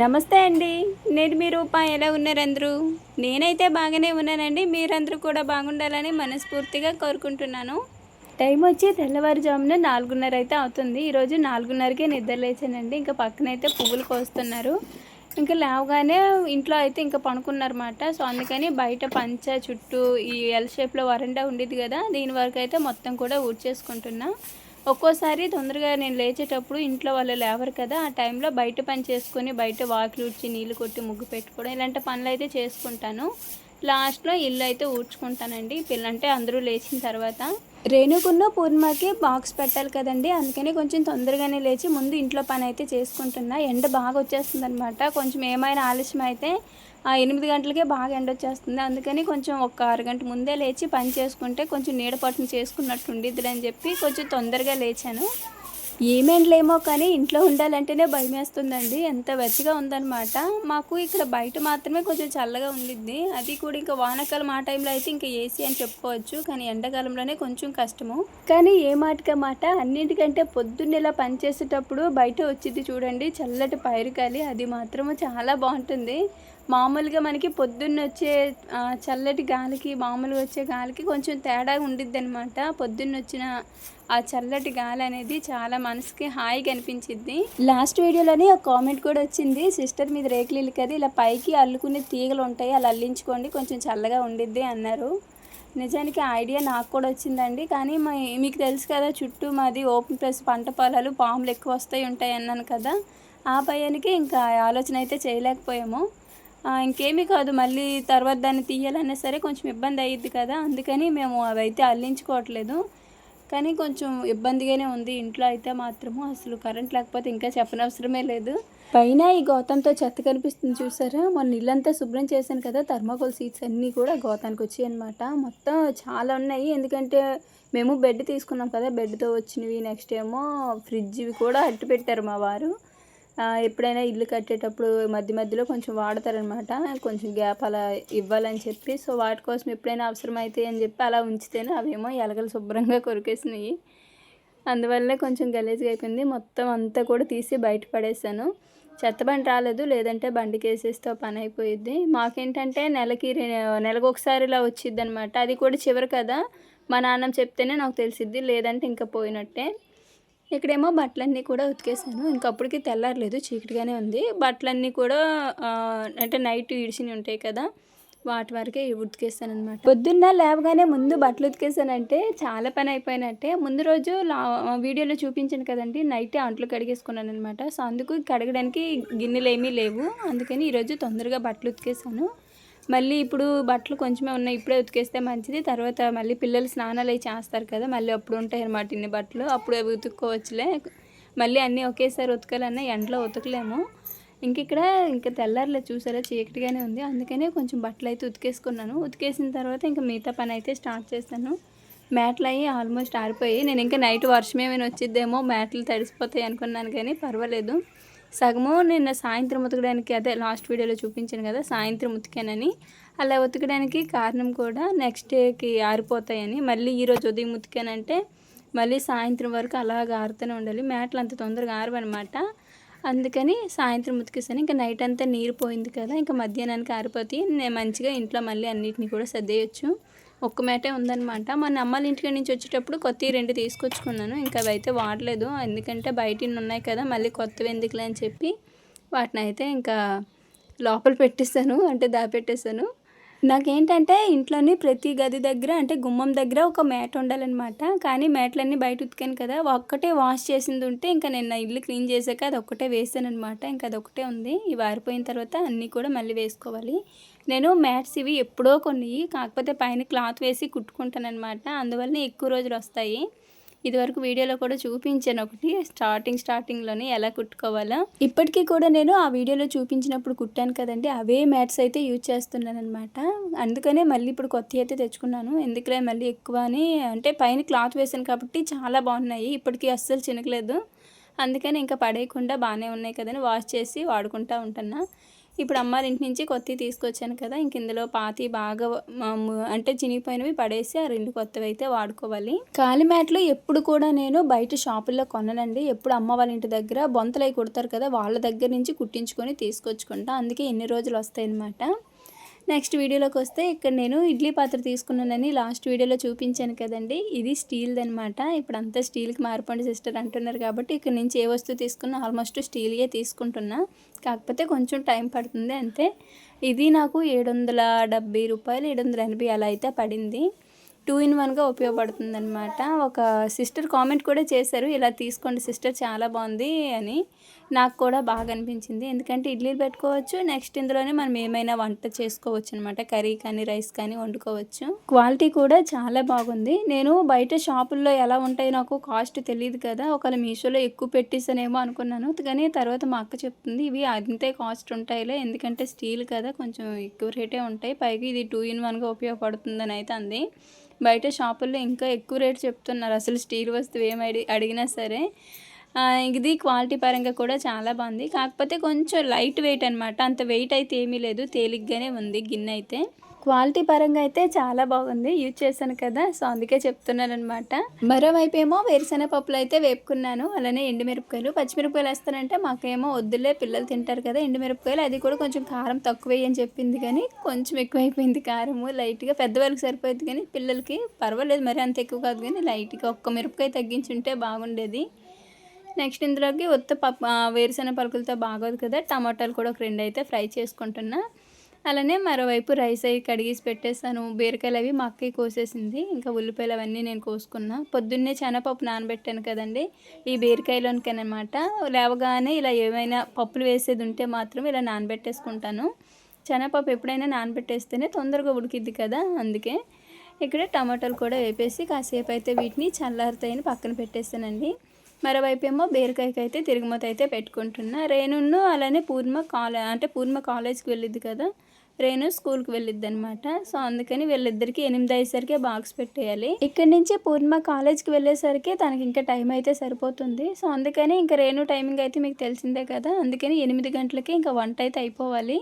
నమస్తే అండి. నేను మీ రూపా. ఎలా ఉన్నారు అందరూ? నేనైతే బాగానే ఉన్నానండి. మీరందరూ కూడా బాగుండాలని మనస్ఫూర్తిగా కోరుకుంటున్నాను. టైం వచ్చి తెల్లవారుజామున నాలుగున్నర అయితే అవుతుంది. ఈరోజు నాలుగున్నరకే నిద్ర లేచానండి. ఇంకా పక్కనైతే పువ్వులు కోస్తున్నారు. ఇంకా లేవగానే ఇంట్లో అయితే ఇంకా పనుకున్నారన్నమాట. సో అందుకని బయట పంచ చుట్టూ ఈ ఎల్ షేప్లో వరండా ఉండేది కదా దీని వరకు అయితే మొత్తం కూడా ఊడ్చేసుకుంటున్నా. ఒక్కోసారి తొందరగా నేను లేచేటప్పుడు ఇంట్లో వాళ్ళు లేవరు కదా ఆ టైంలో బయట పని చేసుకొని బయట వాకిలు ఉడిచి నీళ్ళు కొట్టి ముగ్గు పెట్టుకోవడం ఇలాంటి పనులు అయితే చేసుకుంటాను. లాస్ట్లో ఇల్లు అయితే ఊడ్చుకుంటానండి. పిల్లంటే అందరూ లేచిన తర్వాత. రేణుకున్న పూర్ణిమకి బాక్స్ పెట్టాలి కదండి అందుకని కొంచెం తొందరగానే లేచి ముందు ఇంట్లో పని అయితే చేసుకుంటున్నా. ఎండ బాగా వచ్చేస్తుంది అనమాట కొంచెం ఏమైనా ఆలస్యం అయితే ఎనిమిది గంటలకే బాగా ఎండ వచ్చేస్తుంది. అందుకని కొంచెం ఒక అరగంట ముందే లేచి పని చేసుకుంటే కొంచెం నీడ పట్టును చేసుకున్నట్టు ఉండిద్దిలే అని చెప్పి కొంచెం తొందరగా లేచాను. ఏమేంలేమో కానీ ఇంట్లో ఉండాలంటేనే భయం వేస్తుందండి ఎంత వెచ్చగా ఉందన్నమాట. మాకు ఇక్కడ బయట మాత్రమే కొంచెం చల్లగా ఉండిద్ది. అది కూడా ఇంకా వానాకాలం ఆ టైంలో అయితే ఇంకా ఏసీ అని చెప్పుకోవచ్చు. కానీ ఎండాకాలంలోనే కొంచెం కష్టము. కానీ ఏ మాటక మాట? అన్నింటికంటే పొద్దున్నేలా పని చేసేటప్పుడు బయట వచ్చింది చూడండి. చల్లటి పైరుకాలి. అది మాత్రము చాలా బాగుంటుంది. మామూలుగా మనకి పొద్దున్న వచ్చే చల్లటి గాలికి మామూలుగా వచ్చే గాలికి కొంచెం తేడా ఉండిద్ది అనమాట పొద్దున్న వచ్చిన ఆ చల్లటి గాలి అనేది చాలా మనసుకి హాయిగా అనిపించింది లాస్ట్ వీడియోలోనే ఒక కామెంట్ కూడా వచ్చింది. సిస్టర్ మీద రేకులు ఇల్లు కదా ఇలా పైకి అల్లుకునే తీగలు ఉంటాయి అలా అల్లించుకోండి కొంచెం చల్లగా ఉండిద్ది అన్నారు. నిజానికి ఐడియా నాకు కూడా వచ్చిందండి. కానీ మా మీకు తెలుసు కదా చుట్టూ మాది ఓపెన్ ప్లేస్ పంట పొలాలు పాములు ఎక్కువ వస్తాయి ఉంటాయి అన్నాను కదా. ఆ భయానికి ఇంకా ఆలోచన అయితే చేయలేకపోయాము. ఇంకేమీ కాదు మళ్ళీ తర్వాత దాన్ని తీయాలన్నా సరే కొంచెం ఇబ్బంది అయ్యిద్ది కదా. అందుకని మేము అవి అయితే అల్లించుకోవట్లేదు. కానీ కొంచెం ఇబ్బందిగానే ఉంది. ఇంట్లో అయితే మాత్రము అసలు కరెంట్ లేకపోతే ఇంకా చెప్పనవసరమే లేదు. పైన ఈ గోతంతో చెత్త కనిపిస్తుంది చూసారా? మొన్న ఇల్లంతా శుభ్రం చేశాను కదా థర్మాకోల్ సీట్స్ అన్నీ కూడా గోతానికి వచ్చాయి అనమాట మొత్తం చాలా ఉన్నాయి. ఎందుకంటే మేము బెడ్ తీసుకున్నాం కదా బెడ్తో వచ్చినవి. నెక్స్ట్ ఏమో ఫ్రిడ్జ్వి కూడా అట్టు పెట్టారు మా వారు. ఎప్పుడైనా ఇల్లు కట్టేటప్పుడు మధ్య మధ్యలో కొంచెం వాడతారనమాట కొంచెం గ్యాప్ అలా ఇవ్వాలని చెప్పి. సో వాటి కోసం ఎప్పుడైనా అవసరం అని చెప్పి అలా ఉంచితేనే అవేమో ఎలగలు శుభ్రంగా కొరికేసినాయి. అందువల్లే కొంచెం గలీజ్గా అయిపోయింది. మొత్తం అంతా కూడా తీసి బయటపడేసాను చెత్త బండి రాలేదు. లేదంటే బండికి వేసేస్తే పని అయిపోయింది మాకేంటంటే నెలకి రె- నెలకు ఒకసారి ఇలా వచ్చిద్ది అనమాట అది కూడా చివరి కదా మా నాన్న చెప్తేనే నాకు తెలిసిద్ది. లేదంటే ఇంకా పోయినట్టే. ఇక్కడేమో బట్టలన్నీ కూడా ఉతికేసాను. ఇంకప్పటికి తెల్లారలేదు చీకటిగానే ఉంది. బట్టలన్నీ కూడా అంటే నైట్ ఇడిచినవి ఉంటాయి కదా వాటి వరకే ఉతికేస్తాను అనమాట పొద్దున్న లేవగానే ముందు బట్టలు ఉతికేసానంటే చాలా పని అయిపోయినట్టే. ముందు రోజు లా వీడియోలో చూపించాను కదండి నైట్ అంట్లు కడిగేసుకున్నాను అనమాట సో అందుకు కడగడానికి గిన్నెలు ఏమీ లేవు. అందుకని ఈరోజు తొందరగా బట్టలు ఉతికేసాను. మళ్ళీ ఇప్పుడు బట్టలు కొంచెమే ఉన్నాయి ఇప్పుడే ఉతికేస్తే మంచిది. తర్వాత మళ్ళీ పిల్లలు స్నానాలు అవి చేస్తారు కదా మళ్ళీ అప్పుడు ఉంటాయి అన్నమాట ఇన్ని బట్టలు. అప్పుడు అవి ఉతుక్కోవచ్చులే. మళ్ళీ అన్నీ ఒకేసారి ఉతకాలన్నా ఎండలో ఉతకలేము. ఇంక ఇక్కడ ఇంకా తెల్లారిలో చూసారా చీకటిగానే ఉంది. అందుకనే కొంచెం బట్టలు అయితే ఉతికేసుకున్నాను. ఉతికేసిన తర్వాత ఇంకా మిగతా పని అయితే స్టార్ట్ చేస్తాను. మ్యాట్లు అయ్యి ఆల్మోస్ట్ ఆరిపోయి నేను ఇంకా నైట్ వర్షం ఏమైనా వచ్చిద్దేమో మ్యాట్లు తడిసిపోతాయి అనుకున్నాను కానీ పర్వాలేదు. సగము నిన్న సాయంత్రం ఉతకడానికి అదే లాస్ట్ వీడియోలో చూపించాను కదా సాయంత్రం ఉతికానని. అలా ఉతకడానికి కారణం కూడా నెక్స్ట్ డేకి ఆరిపోతాయని. మళ్ళీ ఈరోజు ఉదయం ఉతికానంటే మళ్ళీ సాయంత్రం వరకు అలాగ ఆరుతూనే ఉండాలి. మ్యాట్లు అంత తొందరగా ఆరవనమాట. అందుకని సాయంత్రం ఉతికేసాను ఇంకా నైట్ అంతా నీరు పోయింది కదా ఇంకా మధ్యాహ్నానికి ఆరిపోతాయి నేను మంచిగా ఇంట్లో మళ్ళీ అన్నిటిని కూడా సర్దేయచ్చు. ఒక్క మేటే ఉందనమాట మన అమ్మాళ్ళ ఇంటికి నుంచి వచ్చేటప్పుడు కొత్తవి రెండు తీసుకొచ్చుకున్నాను. ఇంకా అవి అయితే వాడలేదు. ఎందుకంటే బయట ఉన్నాయి కదా మళ్ళీ కొత్తవి ఎందుకులే అని చెప్పి వాటిని అయితే ఇంకా లోపల పెట్టేశాను. అంటే దాపెట్టేశాను. నాకేంటంటే ఇంట్లోని ప్రతి గది దగ్గర అంటే గుమ్మం దగ్గర ఒక మ్యాట్ ఉండాలన్నమాట. కానీ మ్యాట్లన్నీ బయట ఉతికాను కదా ఒక్కటే వాష్ చేసింది ఉంటే ఇంకా నేను నా ఇల్లు క్లీన్ చేశాక అది ఒక్కటే వేసాను అనమాట ఇంకా అది ఒకటే ఉంది. ఇవి ఆరిపోయిన తర్వాత అన్నీ కూడా మళ్ళీ వేసుకోవాలి. నేను మ్యాట్స్ ఇవి ఎప్పుడో కొన్ని కాకపోతే పైన క్లాత్ వేసి కుట్టుకుంటానమాట అందువల్ల ఎక్కువ రోజులు వస్తాయి. ఇదివరకు వీడియోలో కూడా చూపించాను ఒకటి. స్టార్టింగ్ స్టార్టింగ్లోనే ఎలా కుట్టుకోవాలో. ఇప్పటికీ కూడా నేను ఆ వీడియోలో చూపించినప్పుడు కుట్టాను కదండి. అవే మ్యాట్స్ అయితే యూజ్ చేస్తున్నాను అనమాట అందుకనే మళ్ళీ ఇప్పుడు కొత్త అయితే తెచ్చుకున్నాను. ఎందుకులే మళ్ళీ ఎక్కువ అని అంటే పైన క్లాత్ వేసాను కాబట్టి చాలా బాగున్నాయి. ఇప్పటికీ అస్సలు చినకలేదు. అందుకని ఇంకా పడేయకుండా బాగానే ఉన్నాయి కదని వాష్ చేసి వాడుకుంటూ ఉంటున్నా. ఇప్పుడు అమ్మారింటి నుంచి కొత్తవి తీసుకొచ్చాను కదా ఇంక ఇందులో పాతి బాగా అంటే చినిగిపోయినవి పడేసి ఆ రెండు కొత్తవి అయితే వాడుకోవాలి. కాలి మ్యాట్లు ఎప్పుడు కూడా నేను బయట షాపుల్లో కొననండి. ఎప్పుడు అమ్మ వాళ్ళ ఇంటి దగ్గర బొంతలు అవి కుడతారు కదా వాళ్ళ దగ్గర నుంచి కుట్టించుకొని తీసుకొచ్చుకుంటా. అందుకే ఎన్ని రోజులు వస్తాయి అన్నమాట నెక్స్ట్ వీడియోలోకి వస్తే ఇక్కడ నేను ఇడ్లీ పాత్ర తీసుకున్నానని లాస్ట్ వీడియోలో చూపించాను కదండి. ఇది స్టీల్ది అనమాట ఇప్పుడు అంతా స్టీల్కి మారిపోండి సిస్టర్ అంటున్నారు కాబట్టి ఇక్కడ నుంచి ఏ వస్తువు తీసుకున్నా ఆల్మోస్ట్ స్టీల్యే తీసుకుంటున్నా. కాకపోతే కొంచెం టైం పడుతుంది అంతే. ఇది నాకు ఏడు వందల డెబ్బై రూపాయలు ఏడు వందల ఎనభై అలా అయితే పడింది. టూ ఇన్ వన్గా ఉపయోగపడుతుంది అనమాట ఒక సిస్టర్ కామెంట్ కూడా చేశారు ఇలా తీసుకోండి సిస్టర్ చాలా బాగుంది అని. నాకు కూడా బాగా అనిపించింది ఎందుకంటే ఇడ్లీలు పెట్టుకోవచ్చు నెక్స్ట్ ఇందులోనే మనం ఏమైనా వంట చేసుకోవచ్చు అనమాట కర్రీ కానీ రైస్ కానీ వండుకోవచ్చు. క్వాలిటీ కూడా చాలా బాగుంది. నేను బయట షాపుల్లో ఎలా ఉంటాయో నాకు కాస్ట్ తెలియదు కదా. ఒకవేళ మీషోలో ఎక్కువ పెట్టేసానేమో అనుకున్నాను. కానీ తర్వాత మా అక్క చెప్తుంది ఇవి అంతే కాస్ట్ ఉంటాయిలే. ఎందుకంటే స్టీల్ కదా కొంచెం ఎక్కువ రేటే ఉంటాయి. పైగా ఇది టూ ఇన్ వన్గా ఉపయోగపడుతుందని అయితే అంది. బయట షాపుల్లో ఇంకా ఎక్కువ రేట్ చెప్తున్నారు. అసలు స్టీల్ వస్తువు ఏమి అడిగినా సరే. ఇది క్వాలిటీ పరంగా కూడా చాలా బాగుంది. కాకపోతే కొంచెం లైట్ వెయిట్ అనమాట అంత వెయిట్ అయితే ఏమీ లేదు. తేలిగ్గానే ఉంది గిన్నె అయితే. క్వాలిటీ పరంగా అయితే చాలా బాగుంది. యూజ్ చేశాను కదా సో అందుకే చెప్తున్నాను అనమాట మరోవైపు ఏమో వేరుశెనగ పప్పులు అయితే వేపుకున్నాను. అలానే ఎండుమిరపకాయలు. పచ్చిమిరపకాయలు వేస్తానంటే మాకేమో వద్దులే పిల్లలు తింటారు కదా ఎండుమిరపకాయలు. అది కూడా కొంచెం కారం తక్కువ అని చెప్పింది కానీ కొంచెం ఎక్కువైపోయింది కారము. లైట్గా పెద్దవాళ్ళకి సరిపోయింది కానీ పిల్లలకి పర్వాలేదు. మరి అంత ఎక్కువ కాదు కానీ లైట్గా ఒక్క మిరపకాయ తగ్గించుంటే బాగుండేది. నెక్స్ట్ ఇందులోకి ఉత్త పప్పు వేరుశెనగ పలుకులతో బాగోదు కదా. టమాటాలు కూడా ఒక రెండు అయితే ఫ్రై చేసుకుంటున్నా. అలానే మరోవైపు రైస్ అవి కడిగేసి పెట్టేస్తాను బీరకాయలు అవి మా కోసేసింది. ఇంకా ఉల్లిపాయలు అవన్నీ నేను కోసుకున్నా. పొద్దున్నే శనగపప్పు నానబెట్టాను కదండి. ఈ బీరకాయలోనికనమాట. లేవగానే ఇలా ఏమైనా పప్పులు వేసేది ఉంటే మాత్రం ఇలా నానబెట్టేసుకుంటాను. శనగపప్పు ఎప్పుడైనా నానబెట్టేస్తేనే తొందరగా ఉడికిద్ది కదా. అందుకే ఇక్కడ టమాటాలు కూడా వేపేసి కాసేపు అయితే వీటిని చల్లారుతాయని పక్కన పెట్టేస్తానండి. మరోవైపు ఏమో బీరకాయకి అయితే తిరుగుమత అయితే పెట్టుకుంటున్నా. రేణును అలానే పూర్ణ కాలే అంటే పూర్ణ కాలేజ్కి వెళ్ళిద్ది కదా రేణు స్కూల్కి వెళ్ళిద్ది అనమాట సో అందుకని వీళ్ళిద్దరికి ఎనిమిది అయ్యేసరికి బాక్స్ పెట్టేయాలి. ఇక్కడి నుంచి పూర్ణిమ కాలేజ్కి వెళ్ళేసరికి తనకి ఇంకా టైం అయితే సరిపోతుంది. సో అందుకని ఇంకా రేణు టైమింగ్ అయితే మీకు తెలిసిందే కదా అందుకని ఎనిమిది గంటలకి ఇంకా వంట అయితే అయిపోవాలి.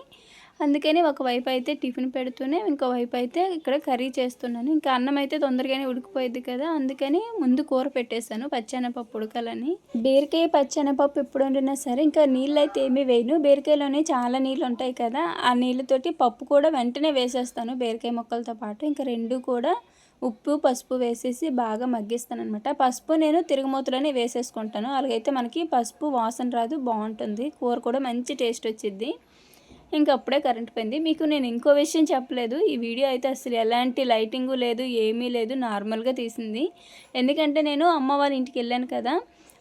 అందుకని ఒకవైపు అయితే టిఫిన్ పెడుతూనే ఇంకో వైపు అయితే ఇక్కడ కర్రీ చేస్తున్నాను. ఇంకా అన్నం అయితే తొందరగానే ఉడికిపోయింది కదా అందుకని ముందు కూర పెట్టేశాను పచ్చెనపప్పు ఉడకాలని. బీరకాయ పచ్చెనపప్పు ఎప్పుడు వండినా సరే ఇంకా నీళ్ళు అయితే ఏమీ వేయను. బీరకాయలోనే చాలా నీళ్ళు ఉంటాయి కదా ఆ నీళ్ళతోటి పప్పు కూడా వెంటనే వేసేస్తాను బీరకాయ మొక్కలతో పాటు. ఇంకా రెండు కూడా ఉప్పు పసుపు వేసేసి బాగా మగ్గిస్తాను అనమాట పసుపు నేను తిరుగుమూతలోనే వేసేసుకుంటాను. అలాగైతే మనకి పసుపు వాసన రాదు బాగుంటుంది. కూర కూడా మంచి టేస్ట్ వచ్చింది ఇంకా అప్పుడే కరెంట్ పోయింది. మీకు నేను ఇంకో విషయం చెప్పలేదు. ఈ వీడియో అయితే అసలు ఎలాంటి లైటింగు లేదు ఏమీ లేదు నార్మల్గా తీసింది. ఎందుకంటే నేను అమ్మ వాళ్ళ ఇంటికి వెళ్ళాను కదా.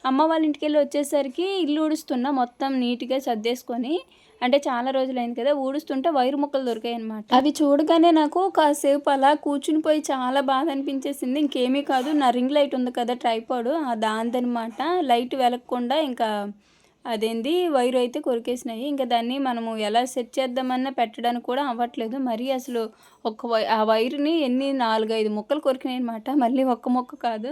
అమ్మ వాళ్ళ ఇంటికి వెళ్ళి వచ్చేసరికి ఇల్లు ఊడుస్తున్నా మొత్తం నీట్గా సర్దేసుకొని. అంటే చాలా రోజులైంది కదా ఊడుస్తుంటే వైరు ముక్కలు దొరికాయి అనమాట అవి చూడగానే నాకు కాసేపు అలా కూర్చుని పోయి చాలా బాధ అనిపించేసింది. ఇంకేమీ కాదు నా రింగ్ లైట్ ఉంది కదా ట్రైపాడు దానిదనమాట లైట్ వెలగకుండా ఇంకా అదేంది? వైరు అయితే కొరికేసినాయి. ఇంకా దాన్ని మనము ఎలా సెట్ చేద్దామన్నా పెట్టడానికి కూడా అవ్వట్లేదు. మరీ అసలు ఒక వై ఆ వైరుని ఎన్ని నాలుగైదు ముక్కలు కొరికినాయి అనమాట మళ్ళీ ఒక్క మొక్క కాదు.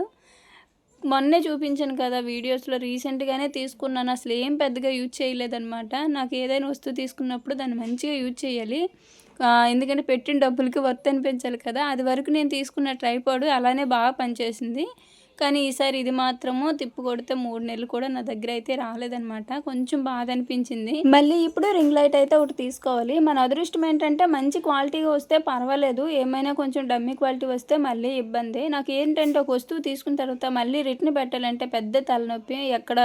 మొన్నే చూపించాను కదా వీడియోస్లో. రీసెంట్గానే తీసుకున్నాను. అసలు ఏం పెద్దగా యూజ్ చేయలేదన్నమాట. నాకు ఏదైనా వస్తువు తీసుకున్నప్పుడు దాన్ని మంచిగా యూజ్ చేయాలి. ఎందుకంటే పెట్టిన డబ్బులకి వర్త్ అనిపించాలి కదా. అది వరకు నేను తీసుకున్న ట్రైపాడు అలానే బాగా పనిచేసింది. కానీ ఈసారి ఇది మాత్రము తిప్పు కొడితే మూడు నెలలు కూడా నా దగ్గర అయితే రాలేదనమాట కొంచెం బాధ అనిపించింది. మళ్ళీ ఇప్పుడు రింగ్ లైట్ అయితే ఒకటి తీసుకోవాలి. మన అదృష్టం ఏంటంటే మంచి క్వాలిటీగా వస్తే పర్వాలేదు. ఏమైనా కొంచెం డమ్మీ క్వాలిటీ వస్తే మళ్ళీ ఇబ్బంది. నాకు ఏంటంటే ఒక వస్తువు తీసుకున్న తర్వాత మళ్ళీ రిటర్న్ పెట్టాలంటే పెద్ద తలనొప్పి. ఎక్కడ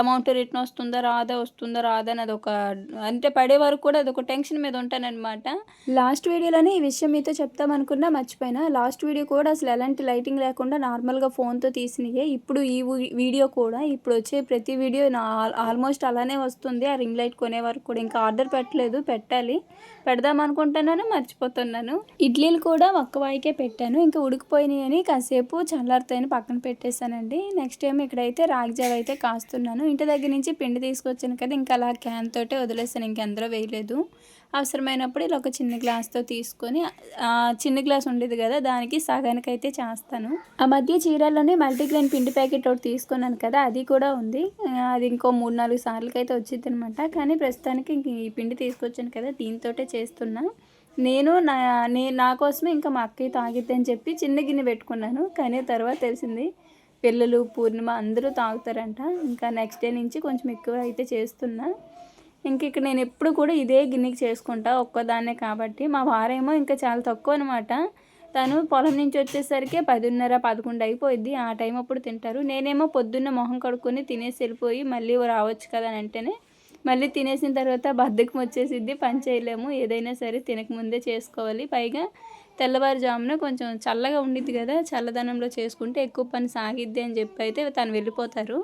అమౌంట్ రిటర్న్ వస్తుందా రాదా వస్తుందా రాదా అని అదొక అంటే పడే వరకు కూడా అదొక టెన్షన్ మీద ఉంటానన్నమాట. లాస్ట్ వీడియోలోనే ఈ విషయం మీతో చెప్తామనుకున్నా మర్చిపోయినా. లాస్ట్ వీడియో కూడా అసలు ఎలాంటి లైటింగ్ లేకుండా నార్మల్గా ఫోన్తో తీసినయే. ఇప్పుడు ఈ వీడియో కూడా ఇప్పుడు వచ్చే ప్రతి వీడియో నా ఆల్మోస్ట్ అలానే వస్తుంది. ఆ రింగ్ లైట్ కొనే వరకు కూడా ఇంకా ఆర్డర్ పెట్టలేదు పెట్టాలి. పెడదాం అనుకుంటున్నాను మర్చిపోతున్నాను. ఇడ్లీలు కూడా ఒక్క వాయికే పెట్టాను. ఇంకా ఉడికిపోయినాయి అని కాసేపు చల్లారుతాయని పక్కన పెట్టేశానండి. నెక్స్ట్ ఏమో ఇక్కడైతే రాగి జావ అయితే కాస్తున్నాను. ఇంటి దగ్గర నుంచి పిండి తీసుకొచ్చాను కదా ఇంకా అలా క్యాన్ తోటే వదిలేసాను. ఇంకెందరో వేయలేదు. అవసరమైనప్పుడు ఇలా ఒక చిన్న గ్లాస్తో తీసుకొని చిన్న గ్లాస్ ఉండేది కదా దానికి సగానికి అయితే చేస్తాను. ఆ మధ్య చీరల్లోనే మల్టీగ్రెయిన్ పిండి ప్యాకెట్ ఒకటి తీసుకున్నాను కదా అది కూడా ఉంది. అది ఇంకో మూడు నాలుగు సార్లకి అయితే వచ్చింది అనమాట కానీ ప్రస్తుతానికి ఇంక ఈ పిండి తీసుకొచ్చాను కదా దీంతోటే చేస్తున్నా. నేను నా నే నా కోసమే ఇంకా మా అక్కయ్య తాగిద్దని చెప్పి చిన్న గిన్నె పెట్టుకున్నాను. కానీ తర్వాత తెలిసింది పిల్లలు పూర్ణిమ అందరూ తాగుతారంట. ఇంకా నెక్స్ట్ డే నుంచి కొంచెం ఎక్కువ అయితే చేస్తున్నా. ఇంక ఇక్కడ నేను ఎప్పుడు కూడా ఇదే గిన్నెకి చేసుకుంటా ఒక్కదాన్నే కాబట్టి. మా వారేమో ఇంకా చాలా తక్కువ అనమాట తను పొలం నుంచి వచ్చేసరికి పదిన్నర పదకొండు అయిపోయింది ఆ టైం అప్పుడు తింటారు. నేనేమో పొద్దున్న మొహం కడుక్కొని తినేసి వెళ్ళిపోయి మళ్ళీ రావచ్చు కదా అని అంటేనే మళ్ళీ తినేసిన తర్వాత బద్దకం వచ్చేసిద్ది. పని చేయలేము. ఏదైనా సరే తినకముందే చేసుకోవాలి. పైగా తెల్లవారుజామున కొంచెం చల్లగా ఉండిద్ది కదా చల్లదనంలో చేసుకుంటే ఎక్కువ పని సాగిద్ది అని చెప్పి అయితే తను వెళ్ళిపోతారు.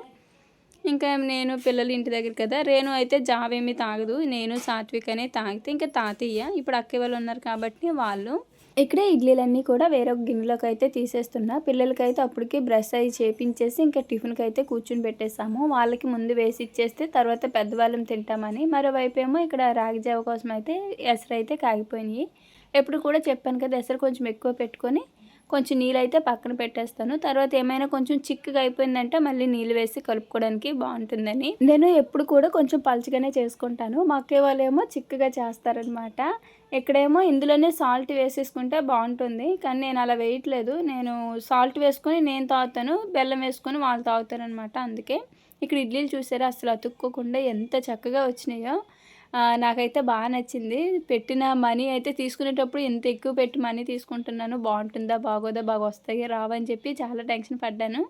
ఇంకా నేను పిల్లలు ఇంటి దగ్గర కదా రేణు అయితే జావేమీ తాగదు నేను సాత్విక్ అనే తాగితే ఇంకా తాతయ్య ఇప్పుడు అక్కే వాళ్ళు ఉన్నారు కాబట్టి వాళ్ళు. ఇక్కడే ఇడ్లీలన్నీ కూడా వేరొక గిన్నెలోకి అయితే తీసేస్తున్నా. పిల్లలకైతే అప్పటికి బ్రష్ అయి చేపించేసి ఇంకా టిఫిన్కి అయితే కూర్చుని పెట్టేసాము వాళ్ళకి ముందు వేసి ఇచ్చేస్తే తర్వాత పెద్దవాళ్ళం తింటామని. మరోవైపు ఏమో ఇక్కడ రాగి జావ కోసం అయితే ఎసరైతే కాగిపోయినాయి. ఎప్పుడు కూడా చెప్పాను కదా ఎసరు కొంచెం ఎక్కువ పెట్టుకొని కొంచెం నీళ్ళు అయితే పక్కన పెట్టేస్తాను. తర్వాత ఏమైనా కొంచెం చిక్కగా అయిపోయిందంటే మళ్ళీ నీళ్ళు వేసి కలుపుకోవడానికి బాగుంటుందని. నేను ఎప్పుడు కూడా కొంచెం పలుచగానే చేసుకుంటాను. మా అక్కయ్య వాళ్ళు ఏమో చిక్కగా చేస్తారనమాట. ఇక్కడేమో ఇందులోనే సాల్ట్ వేసేసుకుంటే బాగుంటుంది. కానీ నేను అలా వేయట్లేదు. నేను సాల్ట్ వేసుకొని నేను తాగుతాను బెల్లం వేసుకొని వాళ్ళు తాగుతారు అనమాట అందుకే ఇక్కడ ఇడ్లీలు చూసారా అసలు అతుక్కోకుండా ఎంత చక్కగా వచ్చినాయో. నాకైతే బాగా నచ్చింది. పెట్టిన మనీ అయితే తీసుకునేటప్పుడు ఎంత ఎక్కువ పెట్టి మనీ తీసుకుంటున్నాను. బాగుంటుందా బాగోదా బాగా వస్తాయి రావని చెప్పి చాలా టెన్షన్ పడ్డాను.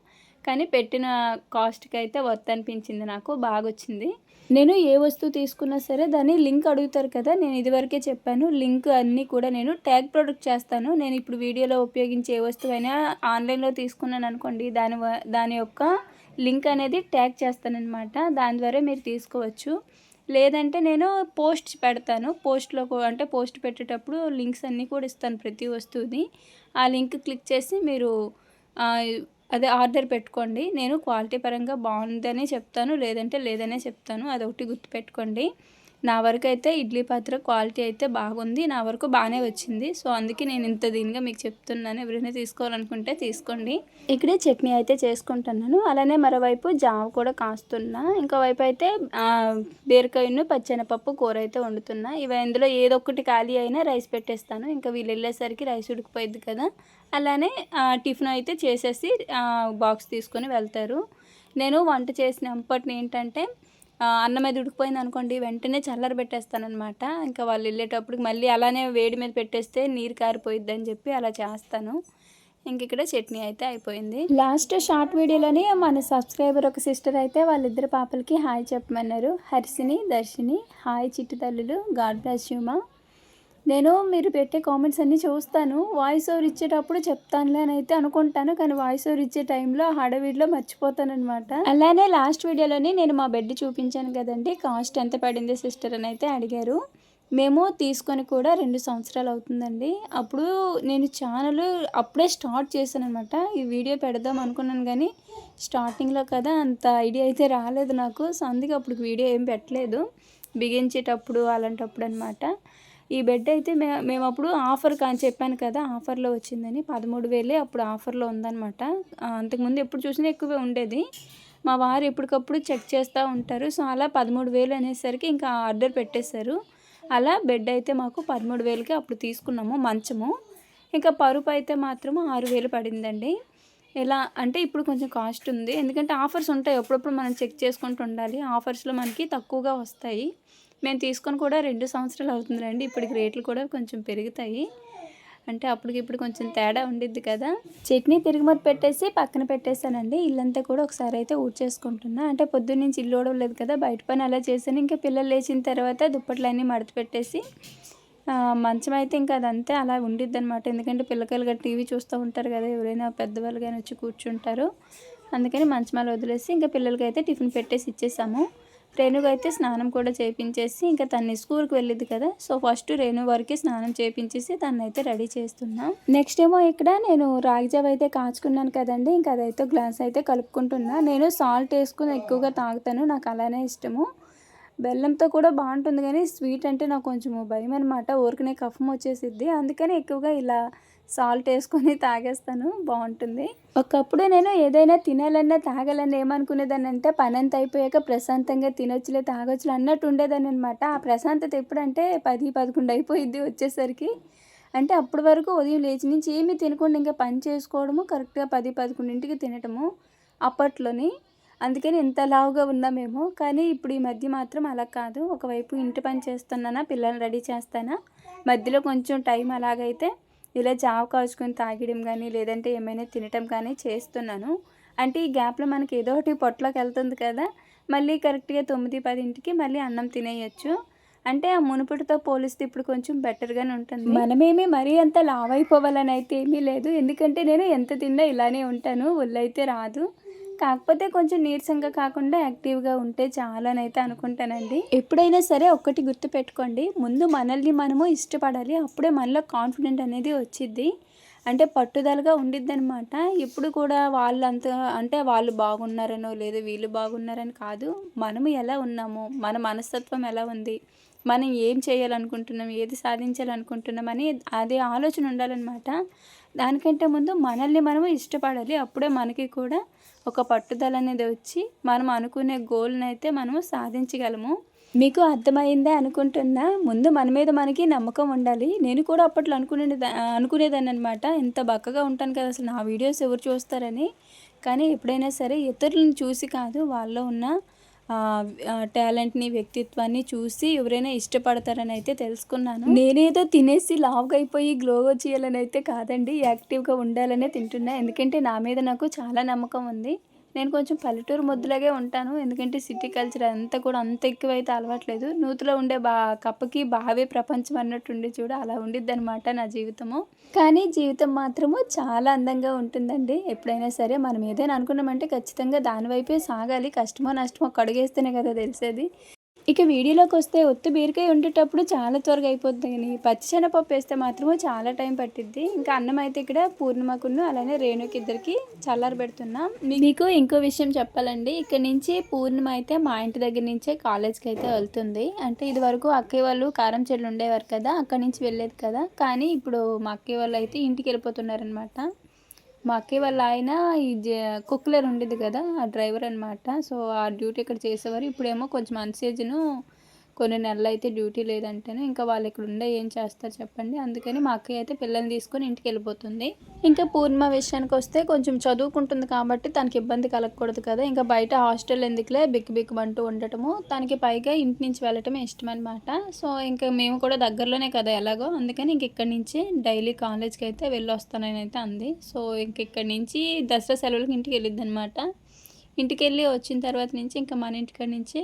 కానీ పెట్టిన కాస్ట్కి అయితే వర్త్ అనిపించింది నాకు. బాగా వచ్చింది. నేను ఏ వస్తువు తీసుకున్నా సరే దాన్ని లింక్ అడుగుతారు కదా నేను ఇదివరకే చెప్పాను. లింక్ అన్నీ కూడా నేను ట్యాగ్ ప్రొడక్ట్ చేస్తాను. నేను ఇప్పుడు వీడియోలో ఉపయోగించే ఏ వస్తువైనా ఆన్లైన్లో తీసుకున్నాను అనుకోండి దాని వ- దాని యొక్క లింక్ అనేది ట్యాగ్ చేస్తానన్నమాట. దాని ద్వారా మీరు తీసుకోవచ్చు. లేదంటే నేను పోస్ట్ పెడతాను. పోస్ట్లో అంటే పోస్ట్ పెట్టేటప్పుడు లింక్స్ అన్నీ కూడా ఇస్తాను ప్రతి వస్తువుని ఆ లింక్ క్లిక్ చేసి మీరు అదే ఆర్డర్ పెట్టుకోండి. నేను క్వాలిటీ పరంగా బాగుందనే చెప్తాను లేదంటే లేదనే చెప్తాను. అదొకటి గుర్తుపెట్టుకోండి. నా వరకు అయితే ఇడ్లీ పాత్ర క్వాలిటీ అయితే బాగుంది నా వరకు బాగానే వచ్చింది. సో అందుకే నేను ఇంత దీనిగా మీకు చెప్తున్నాను. ఎవరైనా తీసుకోవాలనుకుంటే తీసుకోండి. ఇక్కడే చట్నీ అయితే చేసుకుంటున్నాను. అలానే మరోవైపు జావ కూడా కాస్తున్నా. ఇంకో వైపు అయితే బీరకాయను పచ్చెనపప్పు కూర అయితే వండుతున్నా. ఇవి ఇందులో ఏదో ఒకటి ఖాళీ అయినా రైస్ పెట్టేస్తాను. ఇంకా వీళ్ళు వెళ్ళేసరికి రైస్ ఉడికిపోయింది కదా. అలానే టిఫిన్ అయితే చేసేసి బాక్స్ తీసుకొని వెళ్తారు. నేను వంట చేసినప్పటిని ఏంటంటే అన్నం మీద ఉడికిపోయింది అనుకోండి వెంటనే చల్లర పెట్టేస్తానమాట ఇంకా వాళ్ళు వెళ్ళేటప్పుడు మళ్ళీ అలానే వేడి మీద పెట్టేస్తే నీరు కారిపోయిద్ది అని చెప్పి అలా చేస్తాను. ఇంక ఇక్కడ చట్నీ అయితే అయిపోయింది. లాస్ట్ షార్ట్ వీడియోలోని మన సబ్స్క్రైబర్ ఒక సిస్టర్ అయితే వాళ్ళిద్దరు పాపలకి హాయ్ చెప్పమన్నారు. హర్షిని దర్శిని హాయ్ చిట్టి తల్లులు గాడ్ బ్లెస్ యూమా నేను మీరు పెట్టే కామెంట్స్ అన్నీ చూస్తాను. వాయిస్ ఓవర్ ఇచ్చేటప్పుడు చెప్తానులే అని అయితే అనుకుంటాను. కానీ వాయిస్ ఓవర్ ఇచ్చే టైంలో ఆ మర్చిపోతాను అనమాట అలానే లాస్ట్ వీడియోలోనే నేను మా బెడ్ చూపించాను కదండి. కాస్ట్ ఎంత పడింది సిస్టర్ అని అయితే అడిగారు. మేము తీసుకొని కూడా రెండు సంవత్సరాలు అవుతుందండి. అప్పుడు నేను ఛానల్ అప్పుడే స్టార్ట్ చేశాను అనమాట ఈ వీడియో పెడదాం అనుకున్నాను కానీ స్టార్టింగ్లో కదా అంత ఐడియా అయితే రాలేదు నాకు. సో అందుకే అప్పుడు వీడియో ఏం పెట్టలేదు. బిగించేటప్పుడు అలాంటప్పుడు అనమాట ఈ బెడ్ అయితే మే మేము అప్పుడు ఆఫర్ కానీ చెప్పాను కదా ఆఫర్లో వచ్చిందని పదమూడు వేలే అప్పుడు ఆఫర్లో ఉందన్నమాట. అంతకుముందు ఎప్పుడు చూసినా ఎక్కువే ఉండేది. మా వారు ఎప్పటికప్పుడు చెక్ చేస్తూ ఉంటారు. సో అలా పదమూడు వేలు అనేసరికి ఇంకా ఆర్డర్ పెట్టేశారు. అలా బెడ్ అయితే మాకు పదమూడు వేలకి అప్పుడు తీసుకున్నాము మంచము. ఇంకా పరుపు అయితే మాత్రం ఆరు వేలు పడిందండి. ఎలా అంటే ఇప్పుడు కొంచెం కాస్ట్ ఉంది. ఎందుకంటే ఆఫర్స్ ఉంటాయి అప్పుడప్పుడు మనం చెక్ చేసుకుంటూ ఉండాలి. ఆఫర్స్లో మనకి తక్కువగా వస్తాయి. మేము తీసుకొని కూడా రెండు సంవత్సరాలు అవుతుందండి ఇప్పటికి రేట్లు కూడా కొంచెం పెరుగుతాయి. అంటే అప్పటికి ఇప్పుడు కొంచెం తేడా ఉండిద్ది కదా. చట్నీ తిరుగుమతి పెట్టేసి పక్కన పెట్టేశానండి. ఇల్లంతా కూడా ఒకసారి అయితే ఊడ్చేసుకుంటున్నా. అంటే పొద్దున్న నుంచి ఇల్లు ఊడవలేదు కదా. బయట పని అలా చేశాను. ఇంకా పిల్లలు లేచిన తర్వాత దుప్పట్లన్నీ మడత పెట్టేసి మంచం అయితే ఇంకా అదంతే అలా ఉండిద్ది అనమాట ఎందుకంటే పిల్లకాయలు గట్టి టీవీ చూస్తూ ఉంటారు కదా. ఎవరైనా పెద్దవాళ్ళు కానీ వచ్చి కూర్చుంటారు. అందుకని మంచమాలు వదిలేసి ఇంకా పిల్లలకి అయితే టిఫిన్ పెట్టేసి ఇచ్చేసాము. రేణుకి అయితే స్నానం కూడా చేపించేసి ఇంకా తన్ని స్కూల్కి వెళ్ళింది కదా. సో ఫస్ట్ రేణు వరకు స్నానం చేపించేసి తను అయితే రెడీ చేస్తున్నాం. నెక్స్ట్ ఏమో ఇక్కడ నేను రాగిజావ్ అయితే కాచుకున్నాను కదండి. ఇంకా అదైతే గ్లాస్ అయితే కలుపుకుంటున్నా. నేను సాల్ట్ వేసుకుని ఎక్కువగా తాగుతాను. నాకు అలానే ఇష్టము. బెల్లంతో కూడా బాగుంటుంది. కానీ స్వీట్ అంటే నాకు కొంచెం భయం అనమాట ఊరికనే కఫం వచ్చేసిద్ది. అందుకని ఎక్కువగా ఇలా సాల్ట్ వేసుకొని తాగేస్తాను బాగుంటుంది. ఒకప్పుడు నేను ఏదైనా తినాలన్నా తాగాలన్నా ఏమనుకునేదాన్ని అంటే పని అయిపోయాక ప్రశాంతంగా తినొచ్చులే తాగొచ్చులే అన్నట్టు ఉండేదాన్ని అనమాట ఆ ప్రశాంతత ఎప్పుడంటే పది పదకొండు అయిపోయింది వచ్చేసరికి. అంటే అప్పటి వరకు ఉదయం లేచి నుంచి ఏమీ తినకుండా ఇంకా పని చేసుకోవడము కరెక్ట్గా పది పదకొండింటికి తినటము అప్పట్లోని. అందుకని ఎంత లావుగా ఉన్నామేమో కానీ ఇప్పుడు ఈ మధ్య మాత్రం అలా కాదు. ఒకవైపు ఇంటి పని చేస్తున్నానా పిల్లల్ని రెడీ చేస్తానా మధ్యలో కొంచెం టైం అలాగైతే ఇలా జావ కాచుకొని తాగడం కానీ లేదంటే ఏమైనా తినటం కానీ చేస్తున్నాను. అంటే ఈ గ్యాప్లో మనకి ఏదో ఒకటి పొట్టలోకి వెళ్తుంది కదా మళ్ళీ కరెక్ట్గా తొమ్మిది పదింటికి మళ్ళీ అన్నం తినేయచ్చు. అంటే ఆ మునుపటితో పోలిస్తే ఇప్పుడు కొంచెం బెటర్గానే ఉంటుంది. మనమేమి మరీ అంత లావైపోవాలని అయితే ఏమీ లేదు. ఎందుకంటే నేను ఎంత తిన్నా ఇలానే ఉంటాను ఒళ్ళైతే రాదు. కాకపోతే కొంచెం నీరసంగా కాకుండా యాక్టివ్గా ఉంటే చాలనైతే అనుకుంటానండి. ఎప్పుడైనా సరే ఒక్కటి గుర్తు పెట్టుకోండి. ముందు మనల్ని మనము ఇష్టపడాలి. అప్పుడే మనలో కాన్ఫిడెంట్ అనేది వచ్చిద్ది. అంటే పట్టుదలగా ఉండిద్ది అనమాట ఇప్పుడు కూడా వాళ్ళంత అంటే వాళ్ళు బాగున్నారనో లేదా వీళ్ళు బాగున్నారని కాదు. మనము ఎలా ఉన్నాము? మన మనస్తత్వం ఎలా ఉంది? మనం ఏం చేయాలనుకుంటున్నాం? ఏది సాధించాలనుకుంటున్నాం? అని అదే ఆలోచన ఉండాలన్నమాట. దానికంటే ముందు మనల్ని మనము ఇష్టపడాలి. అప్పుడే మనకి కూడా ఒక పట్టుదల అనేది వచ్చి మనం అనుకునే గోల్ని అయితే మనము సాధించగలము. మీకు అర్థమైందే అనుకుంటున్నా? ముందు మన మీద మనకి నమ్మకం ఉండాలి. నేను కూడా అప్పట్లో అనుకునే అనుకునేదాన్ని అనమాట ఎంత బక్కగా ఉంటాను కదా అసలు నా వీడియోస్ ఎవరు చూస్తారని. కానీ ఎప్పుడైనా సరే ఇతరులను చూసి కాదు వాళ్ళలో ఉన్న టాలెంట్ని వ్యక్తిత్వాన్ని చూసి ఎవరైనా ఇష్టపడతారని అయితే తెలుసుకున్నాను. నేనేదో తినేసి లావుగా అయిపోయి గ్లోగో చేయాలని అయితే కాదండి యాక్టివ్గా ఉండాలనే తింటున్నా. ఎందుకంటే నా మీద నాకు చాలా నమ్మకం ఉంది. నేను కొంచెం పల్లెటూరు ముద్దులాగే ఉంటాను. ఎందుకంటే సిటీ కల్చర్ అంతా కూడా అంత ఎక్కువైతే అలవాట్లేదు. నూతిలో ఉండే బా కప్పకి బావే ప్రపంచం అన్నట్టుండి చూడ. అలా ఉండిద్ది అనమాట నా జీవితము. కానీ జీవితం మాత్రము చాలా అందంగా ఉంటుందండి. ఎప్పుడైనా సరే మనం ఏదైనా అనుకున్నామంటే ఖచ్చితంగా దానివైపే సాగాలి. కష్టమో నష్టమో కడుగేస్తేనే కదా తెలిసేది. ఇక వీడియోలోకి వస్తే ఒత్తు బీరకాయ ఉండేటప్పుడు చాలా త్వరగా అయిపోద్ది కానీ పచ్చిశనగపప్పు వేస్తే మాత్రమే చాలా టైం పట్టిద్ది. ఇంకా అన్నం అయితే ఇక్కడ పూర్ణిమకును అలానే రేణుకి ఇద్దరికి చల్లారి పెడుతున్నా. మీకు ఇంకో విషయం చెప్పాలండి. ఇక్కడ నుంచి పూర్ణిమ అయితే మా ఇంటి దగ్గర నుంచే కాలేజ్కి అయితే వెళ్తుంది. అంటే ఇది వరకు అక్కయ్య వాళ్ళు కారం చెట్లు ఉండేవారు కదా అక్కడి నుంచి వెళ్ళేది కదా. కానీ ఇప్పుడు మా అక్కయ్య వాళ్ళు అయితే ఇంటికి వెళ్ళిపోతున్నారనమాట మా అక్కయ్య వాళ్ళ ఆయన ఈ కుక్లర్ ఉండేది కదా ఆ డ్రైవర్ అనమాట సో ఆ డ్యూటీ ఇక్కడ చేసేవారు. ఇప్పుడేమో కొంచెం అన్సేజ్ను కొన్ని నెలలు అయితే డ్యూటీ లేదంటేనే ఇంకా వాళ్ళు ఇక్కడ ఉండే ఏం చేస్తారు చెప్పండి. అందుకని మా అక్కయ్య అయితే పిల్లల్ని తీసుకొని ఇంటికి వెళ్ళిపోతుంది. ఇంకా పూర్ణిమ విషయానికి వస్తే కొంచెం చదువుకుంటుంది కాబట్టి తనకి ఇబ్బంది కలగకూడదు కదా. ఇంకా బయట హాస్టల్ ఎందుకులే బిక్కు బిక్కుమంటూ ఉండటము తనకి పైగా ఇంటి నుంచి వెళ్ళటమే ఇష్టం అనమాట సో ఇంకా మేము కూడా దగ్గరలోనే కదా ఎలాగో అందుకని ఇంక ఇక్కడి నుంచి డైలీ కాలేజ్కి అయితే వెళ్ళొస్తానని అయితే అంది. సో ఇంక ఇక్కడి నుంచి దసరా సెలవులకి ఇంటికి వెళ్ళిద్ది అనమాట ఇంటికి వెళ్ళి వచ్చిన తర్వాత నుంచి ఇంకా మన ఇంటికాడ నుంచి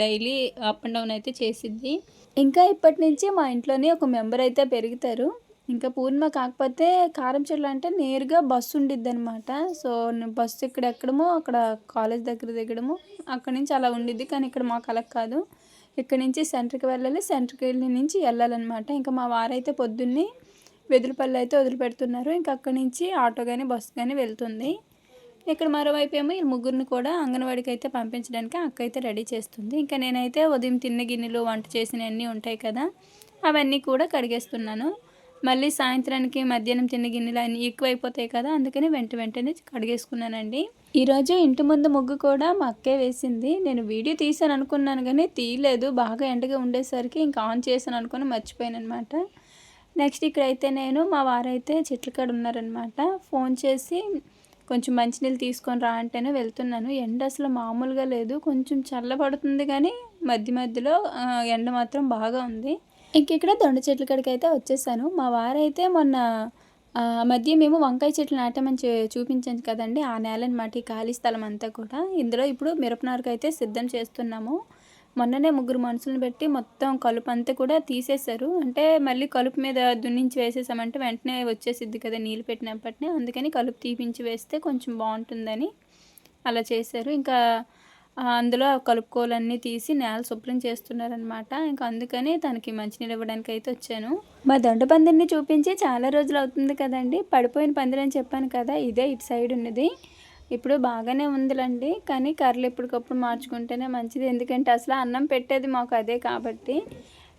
డైలీ అప్ అండ్ డౌన్ అయితే చేసిద్ది. ఇంకా ఇప్పటి నుంచి మా ఇంట్లోనే ఒక మెంబర్ అయితే పెరుగుతారు. ఇంకా పూర్ణిమ కాకపోతే కారం చెట్లు అంటే నేరుగా బస్సు ఉండిద్ది అనమాట సో బస్సు ఇక్కడ ఎక్కడమో అక్కడ కాలేజ్ దగ్గర దిగడము అక్కడ నుంచి అలా ఉండిద్ది. కానీ ఇక్కడ మాకు అలా కాదు. ఇక్కడ నుంచి సెంటర్కి వెళ్ళాలి. సెంటర్కి వెళ్ళి నుంచి వెళ్ళాలన్నమాట. ఇంకా మా వారైతే పొద్దున్నే వెదురుపల్లి అయితే వదిలిపెడుతున్నారు. ఇంకా అక్కడి నుంచి ఆటో కానీ బస్సు కానీ వెళ్తుంది. ఇక్కడ మరోవైపు ఏమో ఈ ముగ్గురిని కూడా అంగన్వాడికి అయితే పంపించడానికి అక్క అయితే రెడీ చేస్తుంది. ఇంకా నేనైతే ఉదయం తిన్న గిన్నెలు వంట చేసినవన్నీ ఉంటాయి కదా అవన్నీ కూడా కడిగేస్తున్నాను. మళ్ళీ సాయంత్రానికి మధ్యాహ్నం తిన్న గిన్నెలు అన్నీ ఎక్కువైపోతాయి కదా అందుకని వెంట వెంటనే కడిగేసుకున్నానండి. ఈరోజు ఇంటి ముందు ముగ్గు కూడా మా అక్కే వేసింది. నేను వీడియో తీసాను అనుకున్నాను కానీ తీయలేదు. బాగా ఎండగా ఉండేసరికి ఇంకా ఆన్ చేశాను అనుకుని మర్చిపోయాను అనమాట నెక్స్ట్ ఇక్కడైతే నేను మా వారైతే చెట్ల కాడ ఉన్నారనమాట ఫోన్ చేసి కొంచెం మంచినీళ్ళు తీసుకొని రా అంటేనే వెళ్తున్నాను. ఎండ అసలు మామూలుగా లేదు. కొంచెం చల్లబడుతుంది కానీ మధ్య మధ్యలో ఎండ మాత్రం బాగా ఉంది. ఇంక ఇక్కడ దొండ చెట్ల కాడికి అయితే వచ్చేసాను. మా వారైతే మొన్న మధ్య మేము వంకాయ చెట్లు నాటామని చూపించాను కదండి. ఆ నేల అనమాట ఈ ఖాళీ స్థలం అంతా కూడా. ఇందులో ఇప్పుడు మిరపనారుకు అయితే సిద్ధం చేస్తున్నాము. మొన్ననే ముగ్గురు మనుషులను పెట్టి మొత్తం కలుపు అంతా కూడా తీసేశారు. అంటే మళ్ళీ కలుపు మీద దున్నించి వేసేసామంటే వెంటనే వచ్చేసిద్ది కదా నీళ్ళు పెట్టినప్పటినే. అందుకని కలుపు తీపించి వేస్తే కొంచెం బాగుంటుందని అలా చేశారు. ఇంకా అందులో కలుపుకోలన్నీ తీసి నేల శుభ్రం చేస్తున్నారనమాట ఇంకా అందుకని తనకి మంచినీళ్ళు ఇవ్వడానికి అయితే వచ్చాను. మా దొండ పందిరిని చూపించి చాలా రోజులు అవుతుంది కదండి. పడిపోయిన పందిరి అని చెప్పాను కదా ఇదే ఇటు సైడ్ ఉన్నది. ఇప్పుడు బాగానే ఉందిలండి. కానీ కర్రలు ఎప్పటికప్పుడు మార్చుకుంటేనే మంచిది. ఎందుకంటే అసలు అన్నం పెట్టేది మాకు అదే కాబట్టి.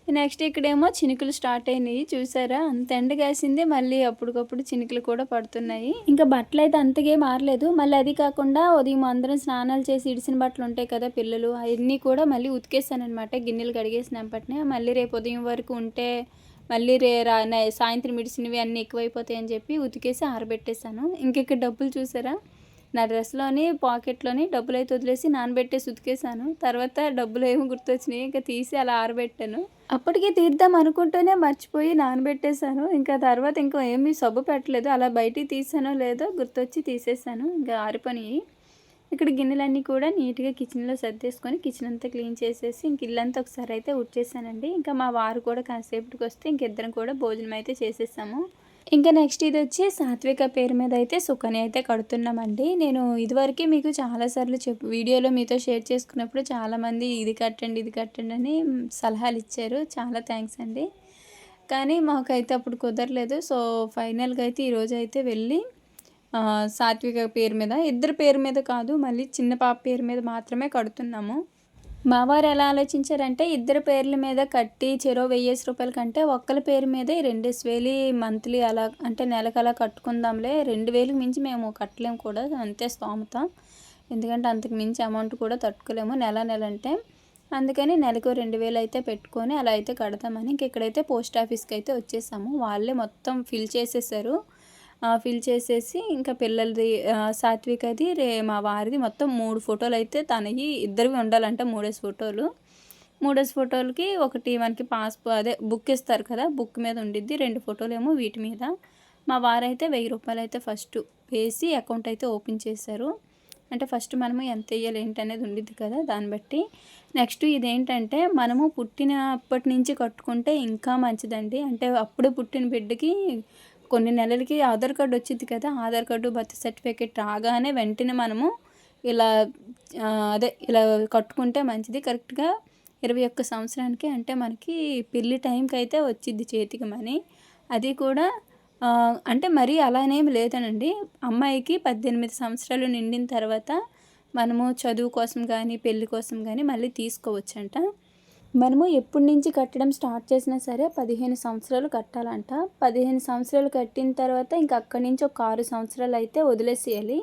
నెక్స్ట్ ఇక్కడేమో చినుకులు స్టార్ట్ అయినాయి. చూసారా? అంత ఎండ కాసింది. మళ్ళీ అప్పటికప్పుడు చినుకులు కూడా పడుతున్నాయి. ఇంకా బట్టలు అయితే అంతగే మారలేదు. మళ్ళీ అది కాకుండా ఉదయం అందరం స్నానాలు చేసి ఇడిసిన బట్టలు ఉంటాయి కదా పిల్లలు. అవన్నీ కూడా మళ్ళీ ఉతికేసాను అనమాట గిన్నెలు కడిగేసినప్పటినే మళ్ళీ రేపు ఉదయం వరకు ఉంటే మళ్ళీ రే రా సాయంత్రం ఇడిసినవి అన్నీ ఎక్కువైపోతాయని చెప్పి ఉతికేసి ఆరబెట్టేశాను. ఇంకెక్కడ డబ్బులు చూసారా? నా డ్రెస్లోని పాకెట్లోని డబ్బులు అయితే వదిలేసి నానబెట్టేసి ఉతికేసాను తర్వాత డబ్బులు ఏమో గుర్తొచ్చినాయి. ఇంకా తీసి అలా ఆరబెట్టాను. అప్పటికి తీద్దాం అనుకుంటూనే మర్చిపోయి నానబెట్టేశాను. ఇంకా తర్వాత ఇంకా ఏమీ సబ్బు పెట్టలేదు. అలా బయటికి తీసానో లేదో గుర్తొచ్చి తీసేసాను ఇంకా ఆరిపోయి ఇక్కడ గిన్నెలన్నీ కూడా నీట్గా కిచెన్లో సర్దేసుకొని కిచెన్ అంతా క్లీన్ చేసేసి ఇంక ఇల్లంతా ఒకసారి అయితే ఉడ్చేసానండి. ఇంకా మా వారు కూడా కాసేపటికి వస్తే ఇంకిద్దరం కూడా భోజనం అయితే చేసేసాము. ఇంకా నెక్స్ట్ ఇది వచ్చి సాత్విక పేరు మీద అయితే సుకని అయితే కడుతున్నామండి. నేను ఇదివరకే మీకు చాలాసార్లు చెప్పు వీడియోలో మీతో షేర్ చేసుకున్నప్పుడు చాలామంది ఇది కట్టండి ఇది కట్టండి అని సలహాలు ఇచ్చారు. చాలా థ్యాంక్స్ అండి. కానీ మాకైతే అప్పుడు కుదరలేదు. సో ఫైనల్గా అయితే ఈరోజు అయితే వెళ్ళి సాత్విక పేరు మీద ఇద్దరు పేరు మీద కాదు మళ్ళీ చిన్న పాప పేరు మీద మాత్రమే కడుతున్నాము. మా వారు ఎలా ఆలోచించారంటే ఇద్దరు పేర్ల మీద కట్టి చెరో వెయ్యేసి రూపాయల కంటే ఒక్కరి పేరు మీదే రెండేసి వేలు మంత్లీ అలా అంటే నెలకు అలా కట్టుకుందాంలే. రెండు వేలకు మించి మేము కట్టలేము కూడా అంతే స్తోమత. ఎందుకంటే అంతకు మించి అమౌంట్ కూడా తట్టుకోలేము నెల నెల అంటే. అందుకని నెలకు రెండు వేలు అయితే పెట్టుకొని అలా అయితే కడతామని ఇంక ఇక్కడైతే పోస్ట్ ఆఫీస్కి అయితే వచ్చేసాము. వాళ్ళే మొత్తం ఫిల్ చేసేసారు. ఫిల్ చేసేసి ఇంకా పిల్లలది సాత్వికది రే మా వారిది మొత్తం మూడు ఫోటోలు అయితే తనవి ఇద్దరివి ఉండాలంట మూడేసి ఫోటోలు. మూడేసి ఫోటోలకి ఒకటి మనకి పాస్ అదే బుక్ ఇస్తారు కదా బుక్ మీద ఉండిద్ది. రెండు ఫోటోలు ఏమో వీటి మీద. మా వారైతే వెయ్యి రూపాయలు అయితే ఫస్ట్ వేసి అకౌంట్ అయితే ఓపెన్ చేశారు. అంటే ఫస్ట్ మనము ఎంత వేయాలి ఏంటి అనేది ఉండిద్ది కదా దాన్ని బట్టి. నెక్స్ట్ ఇదేంటంటే మనము పుట్టినప్పటి నుంచి కట్టుకుంటే ఇంకా మంచిదండి. అంటే అప్పుడే పుట్టిన బిడ్డకి కొన్ని నెలలకి ఆధార్ కార్డు వచ్చింది కదా ఆధార్ కార్డు బర్త్ సర్టిఫికేట్ రాగానే వెంటనే మనము ఇలా అదే ఇలా కట్టుకుంటే మంచిది. కరెక్ట్గా ఇరవై ఒక్క సంవత్సరానికి అంటే మనకి పెళ్ళి టైంకి అయితే వచ్చింది చేతికి మనీ. అది కూడా అంటే మరీ అలానేం లేదనండి. అమ్మాయికి పద్దెనిమిది సంవత్సరాలు నిండిన తర్వాత మనము చదువు కోసం కానీ పెళ్ళి కోసం కానీ మళ్ళీ తీసుకోవచ్చంట. మనము ఎప్పటి నుంచి కట్టడం స్టార్ట్ చేసినా సరే పదిహేను సంవత్సరాలు కట్టాలంట. పదిహేను సంవత్సరాలు కట్టిన తర్వాత ఇంక అక్కడి నుంచి ఒక ఆరు సంవత్సరాలు అయితే వదిలేసేయాలి.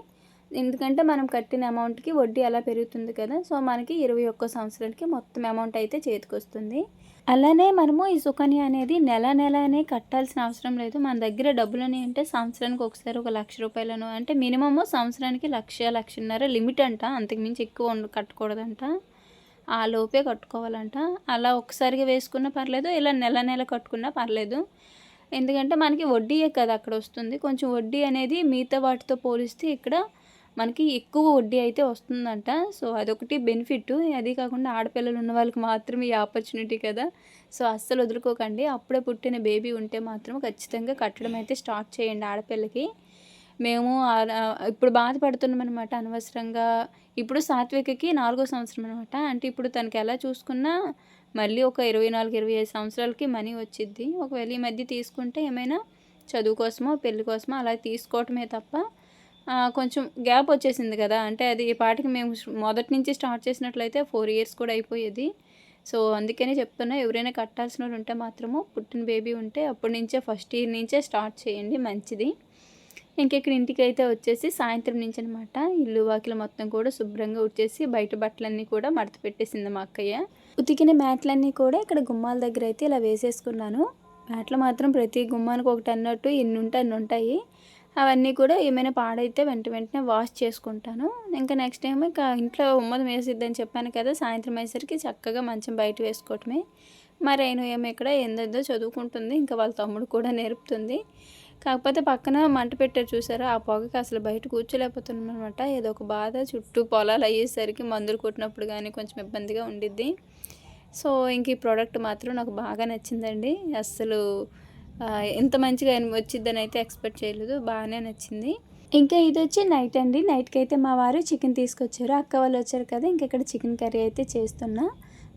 ఎందుకంటే మనం కట్టిన అమౌంట్కి వడ్డీ అలా పెరుగుతుంది కదా. సో మనకి ఇరవై ఒక్క సంవత్సరాలకి మొత్తం అమౌంట్ అయితే చేతికొస్తుంది. అలానే మనము ఈ సుకన్య అనేది నెల నెలనే కట్టాల్సిన అవసరం లేదు. మన దగ్గర డబ్బులు అంటే సంవత్సరానికి ఒకసారి ఒక లక్ష రూపాయలను అంటే మినిమము సంవత్సరానికి లక్ష లక్షన్నర లిమిట్ అంట. అంతకుమించి ఎక్కువ కట్టకూడదంట. ఆ లోపే కట్టుకోవాలంట. అలా ఒకసారిగా వేసుకున్నా పర్లేదు ఇలా నెల నెల కట్టుకున్నా పర్లేదు. ఎందుకంటే మనకి వడ్డీయే కదా అక్కడ వస్తుంది. కొంచెం వడ్డీ అనేది మిగతా వాటితో పోలిస్తే ఇక్కడ మనకి ఎక్కువ వడ్డీ అయితే వస్తుందంట. సో అదొకటి బెనిఫిట్. అది కాకుండా ఆడపిల్లలు ఉన్న వాళ్ళకి మాత్రమే ఈ ఆపర్చునిటీ కదా. సో అస్సలు వదులుకోకండి. అప్పుడే పుట్టిన బేబీ ఉంటే మాత్రం ఖచ్చితంగా కట్టడం అయితే స్టార్ట్ చేయండి ఆడపిల్లకి. మేము ఇప్పుడు బాధపడుతున్నాం అనమాట అనవసరంగా. ఇప్పుడు సాత్వికకి నాలుగో సంవత్సరం అనమాట అంటే ఇప్పుడు తనకి ఎలా చూసుకున్నా మళ్ళీ ఒక ఇరవై నాలుగు ఇరవై ఐదు సంవత్సరాలకి మనీ వచ్చిద్ది. ఒకవేళ ఈ మధ్య తీసుకుంటే ఏమైనా చదువు కోసమో పెళ్ళి కోసమో అలా తీసుకోవటమే తప్ప కొంచెం గ్యాప్ వచ్చేసింది కదా. అంటే అది ఈ పాటికి మేము మొదటి నుంచి స్టార్ట్ చేసినట్లయితే ఫోర్ ఇయర్స్ కూడా అయిపోయేది. సో అందుకనే చెప్తున్నా ఎవరైనా కట్టాల్సిన వాళ్ళు ఉంటే మాత్రము పుట్టిన బేబీ ఉంటే అప్పటి నుంచే ఫస్ట్ ఇయర్ నుంచే స్టార్ట్ చేయండి మంచిది. ఇంకా ఇక్కడ ఇంటికి అయితే వచ్చేసి సాయంత్రం నుంచి అనమాట ఇల్లు వాకిలు మొత్తం కూడా శుభ్రంగా ఉడిచేసి బయట బట్టలన్నీ కూడా మడత పెట్టేసింది మా అక్కయ్య. ఉతికిన మ్యాట్లన్నీ కూడా ఇక్కడ గుమ్మాల దగ్గర అయితే ఇలా వేసేసుకున్నాను. మ్యాట్లు మాత్రం ప్రతి గుమ్మానికి ఒకటి అన్నట్టు ఎన్ని ఉంటే అన్ని ఉంటాయి అవన్నీ కూడా ఏమైనా పాడైతే వెంట వెంటనే వాష్ చేసుకుంటాను. ఇంకా నెక్స్ట్ టైం ఇంకా ఇంట్లో ఉమ్మది వేసిద్దని చెప్పాను కదా సాయంత్రం అయ్యేసరికి చక్కగా మంచం బయట వేసుకోవటమే. మరి అయిన ఏమో ఇక్కడ ఏందో చదువుకుంటుంది ఇంకా వాళ్ళ తమ్ముడు కూడా నేర్పుతుంది. కాకపోతే పక్కన మంట పెట్టారు చూసారా? ఆ పొగకి అసలు బయట కూర్చోలేకపోతున్నాం అనమాట ఏదో ఒక బాధ. చుట్టూ పొలాలు అయ్యేసరికి మందులు కొట్టినప్పుడు కానీ కొంచెం ఇబ్బందిగా ఉండిద్ది. సో ఇంక ఈ ప్రోడక్ట్ మాత్రం నాకు బాగా నచ్చిందండి. అస్సలు ఇంత మంచిగా వచ్చిద్దని అయితే ఎక్స్పెక్ట్ చేయలేదు. బాగానే నచ్చింది. ఇంకా ఇది వచ్చి నైట్ అండి. నైట్కి అయితే మా వారు చికెన్ తీసుకొచ్చారు. అక్క వాళ్ళు వచ్చారు కదా ఇంక ఇక్కడ చికెన్ కర్రీ అయితే చేస్తున్నా.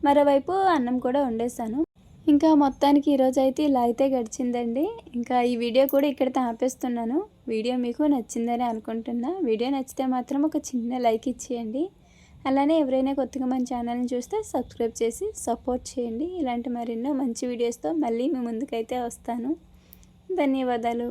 మరోవైపు అన్నం కూడా వండేసాను. ఇంకా మొత్తానికి ఈరోజు అయితే ఇలా అయితే గడిచిందండి. ఇంకా ఈ వీడియో కూడా ఇక్కడితో ఆపేస్తున్నాను. వీడియో మీకు నచ్చిందని అనుకుంటున్నా. వీడియో నచ్చితే మాత్రం ఒక చిన్న లైక్ ఇచ్చేయండి. అలానే ఎవరైనా కొత్తగా మన ఛానల్ని చూస్తే సబ్స్క్రైబ్ చేసి సపోర్ట్ చేయండి. ఇలాంటి మరెన్నో మంచి వీడియోస్తో మళ్ళీ మీ ముందుకైతే వస్తాను. ధన్యవాదాలు.